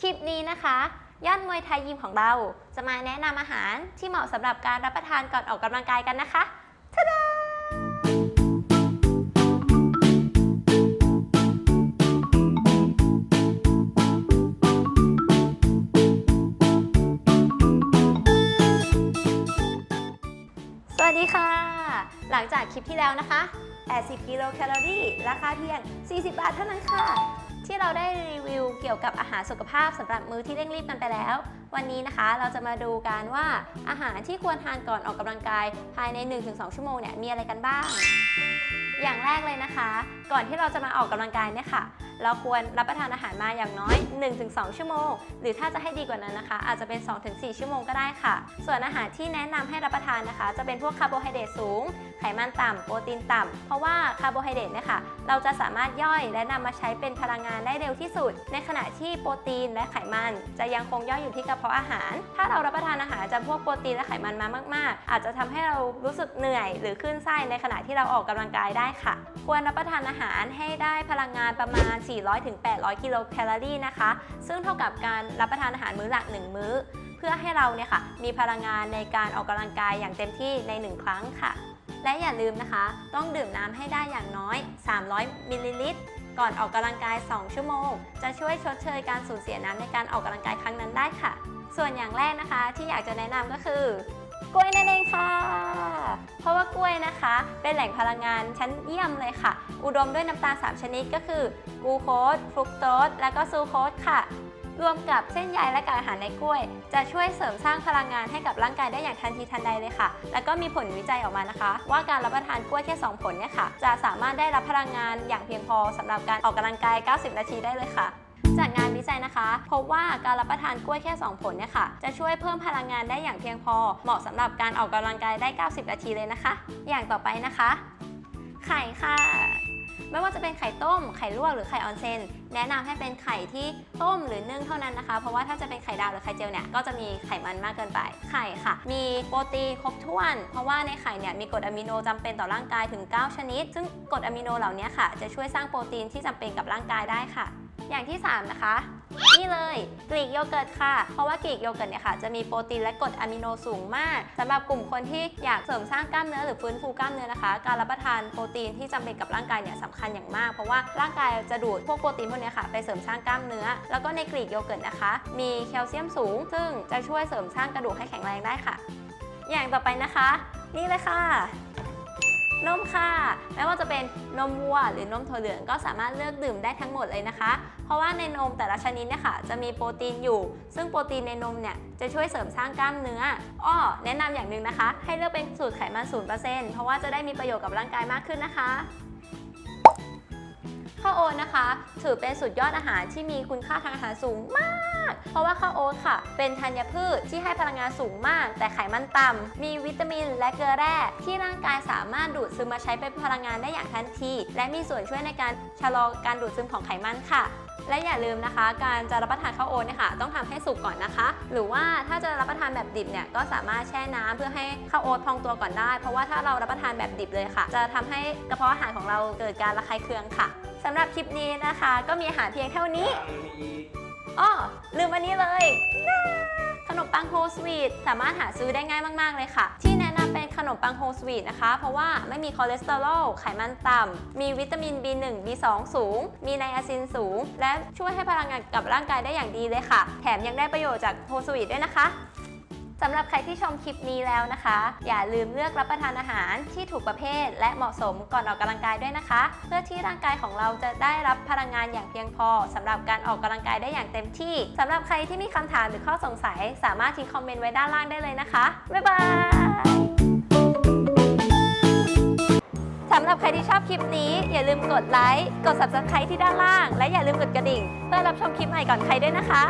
คลิปนี้นะคะยอดมวยไทยยิมของเราจะมาแนะนำอาหารที่เหมาะสำหรับการรับประทานก่อนออกกำลังกายกันนะคะทะดาสวัสดีค่ะ หลังจากคลิปที่แล้วนะคะ 80 กิโลแคลอรี่ ราคาเพียง 40 บาทเท่านั้นค่ะ ที่เราได้รีวิวเกี่ยวกับอาหารสุขภาพสำหรับมื้อที่เร่งรีบกันไปแล้ว วันนี้นะคะเราจะมาดูกันว่าอาหารที่ควรทานก่อนออกกำลังกาย ภายใน 1-2 ชั่วโมงเนี่ยมีอะไรกันบ้าง อย่างแรกเลยนะคะ ก่อนที่เราจะมาออกกำลังกายเนี่ยค่ะ เราควรรับประทานอาหารมาอย่างน้อย 1-2 ชั่วโมง หรือถ้าจะให้ดีกว่านั้นนะคะ อาจจะเป็น 2-4 ชั่วโมงก็ได้ค่ะ ส่วนอาหารที่แนะนำให้รับประทานนะคะ จะเป็นพวกคาร์โบไฮเดรตสูง ไขมันต่ำโปรตีนต่ำเพราะว่าคาร์โบไฮเดรตเนี่ยค่ะเราจะสามารถย่อยและนำมาใช้เป็นพลังงานได้เร็วที่สุด ในขณะที่โปรตีนและไขมัน จะยังคงย่อยอยู่ที่กระเพาะอาหาร ถ้าเรารับประทานอาหารจำพวกโปรตีนและไขมันมามาก ๆ อาจจะทำให้เรารู้สึกเหนื่อย หรือขึ้นไส้ในขณะที่เราออกกำลังกายได้ค่ะ ควรรับประทานอาหารให้ได้พลังงานประมาณ 400-800 กิโลแคลอรี่นะคะ ซึ่งเท่ากับการรับประทานอาหารมื้อหลัก 1 มื้อ เพื่อให้เราเนี่ยค่ะมีพลังงานในการออกกำลังกายอย่างเต็มที่ใน 1 ครั้งค่ะ และอย่าลืมนะคะ ต้องดื่มน้ำให้ได้อย่างน้อย 300มิลลิลิตรก่อนออกกำลังกาย 2 ชั่วโมง จะช่วยชดเชยการสูญเสียน้ำในการออกกำลังกายครั้งนั้นได้ค่ะ ส่วนอย่างแรกนะคะ ที่อยากจะแนะนำก็คือกล้วยนั่นเองค่ะ เพราะว่ากล้วยนะคะ เป็นแหล่งพลังงานชั้นเยี่ยมเลยค่ะ อุดมด้วยน้ำตาล 3 ชนิดก็คือ กูโคสฟรุกโตสและก็ซูโคสค่ะ รวมกับเส้นใยและกากอาหารในกล้วย จะช่วยเสริมสร้างพลังงานให้กับร่างกายได้อย่างทันทีทันใดเลยค่ะ แล้วก็มีผลวิจัยออกมานะคะ ว่าการรับประทานกล้วยแค่ 2 ผลเนี่ยค่ะ จะสามารถได้รับพลังงานอย่างเพียงพอสำหรับการออกกำลังกาย 90 นาทีได้เลยค่ะจากงานวิจัยนะคะ พบว่าการรับประทานกล้วยแค่ 2 ผลเนี่ยค่ะ จะช่วยเพิ่มพลังงานได้อย่างเพียงพอ เหมาะสำหรับการออกกำลังกายได้ 90 นาทีเลยนะคะ อย่างต่อไปนะคะ ไข่ค่ะ ไม่ว่าจะเป็นไข่ต้ม ไข่ลวกหรือไข่ออนเซนแนะนำให้เป็นไข่ที่ต้มหรือนึ่งเท่านั้นนะคะ เพราะว่าถ้าจะเป็นไข่ดาวหรือไข่เจียวเนี่ยก็จะมีไขมันมากเกินไป ไข่ค่ะ มีโปรตีนครบถ้วน เพราะว่าในไข่เนี่ยมีกรดอะมิโนจำเป็นต่อร่างกายถึง 9 ชนิด ซึ่งกรดอะมิโนเหล่านี้ค่ะ จะช่วยสร้างโปรตีนที่จำเป็นกับร่างกายได้ค่ะ อย่างที่ 3 นะคะ นี่เลยกรีกโยเกิร์ตค่ะ เพราะว่ากรีกโยเกิร์ตเนี่ยค่ะจะมีโปรตีนและกรดอะมิโนสูงมากสำหรับกลุ่มคนที่อยากเสริมสร้างกล้ามเนื้อหรือฟื้นฟูกล้ามเนื้อนะคะ การรับประทานโปรตีนที่จำเป็นกับร่างกายเนี่ยสำคัญอย่างมาก เพราะว่าร่างกายจะดูดพวกโปรตีนพวกเนี้ยค่ะไปเสริมสร้างกล้ามเนื้อ แล้วก็ในกรีกโยเกิร์ตนะคะ มีแคลเซียมสูง ซึ่งจะช่วยเสริมสร้างกระดูกให้แข็งแรงได้ค่ะ อย่างต่อไปนะคะ นี่เลยค่ะ นมค่ะ ไม่ว่าจะเป็นนมวัวหรือนมถั่วเหลืองก็สามารถเลือกดื่มได้ทั้งหมดเลยนะคะ เพราะว่าในนมแต่ละชนิดเนี่ยค่ะจะมีโปรตีนอยู่ ซึ่งโปรตีนในนมเนี่ยจะช่วยเสริมสร้างกล้ามเนื้อ อ้อ แนะนำอย่างหนึ่งนะคะ ให้เลือกเป็นสูตรไขมัน 0%เพราะว่าจะได้มีประโยชน์กับร่างกายมากขึ้นนะคะ ข้าวโอ๊ตนะคะ ถือเป็นสุดยอดอาหารที่มีคุณค่าทางอาหารสูงมาก เพราะว่าข้าวโอ๊ตค่ะ เป็นธัญพืชที่ให้พลังงานสูงมาก แต่ไขมันต่ำ มีวิตามินและเกลือแร่ที่ร่างกายสามารถดูดซึมมาใช้เป็นพลังงานได้อย่างทันที และมีส่วนช่วยในการชะลอการดูดซึมของไขมันค่ะและอย่าลืมนะคะ การจะรับประทานข้าวโอ๊ตเนี่ยค่ะต้องทำให้สุกก่อนนะคะ หรือว่าถ้าจะรับประทานแบบดิบเนี่ยก็สามารถแช่น้ำเพื่อให้ข้าวโอ๊ตพองตัวก่อนได้ เพราะว่าถ้าเรารับประทานแบบดิบเลยค่ะ จะทำให้กระเพาะอาหารของเราเกิดการระคายเคืองค่ะ สำหรับคลิปนี้นะคะ ก็มีอาหารเพียงเท่านี้อ้อลืมอันนี้เลยน่าขนมปังโฮลสวีทสามารถหาซื้อได้ง่ายมาก ๆ เลยค่ะ ที่แนะนำเป็นขนมปังโฮลสวีทนะคะ เพราะว่าไม่มีคอเลสเตอรอลไขมันต่ำ มีวิตามิน B1 B2 สูง มีไนอาซินสูง และช่วยให้พลังงานกับร่างกายได้อย่างดีเลยค่ะ แถมยังได้ประโยชน์จากโฮลสวีทด้วยนะคะ สำหรับใครที่ชมคลิปนี้แล้วนะคะ อย่าลืมเลือกรับประทานอาหารที่ถูกประเภท และเหมาะสมก่อนออกกำลังกายด้วยนะคะ เพื่อที่ร่างกายของเราจะได้รับพลังงานอย่างเพียงพอสำหรับการออกกำลังกายได้อย่างเต็มที่สำหรับใครที่มีคำถามหรือข้อสงสัย สามารถทิ้งคอมเมนต์ไว้ด้านล่างได้เลยนะคะบ๊ายบายสำหรับใครที่ชอบคลิปนี้ อย่าลืมกดไลค์ กด subscribe ที่ด้านล่าง และอย่าลืมกดกระดิ่ง เพื่อรับชมคลิปใหม่ก่อนใครด้วยนะคะ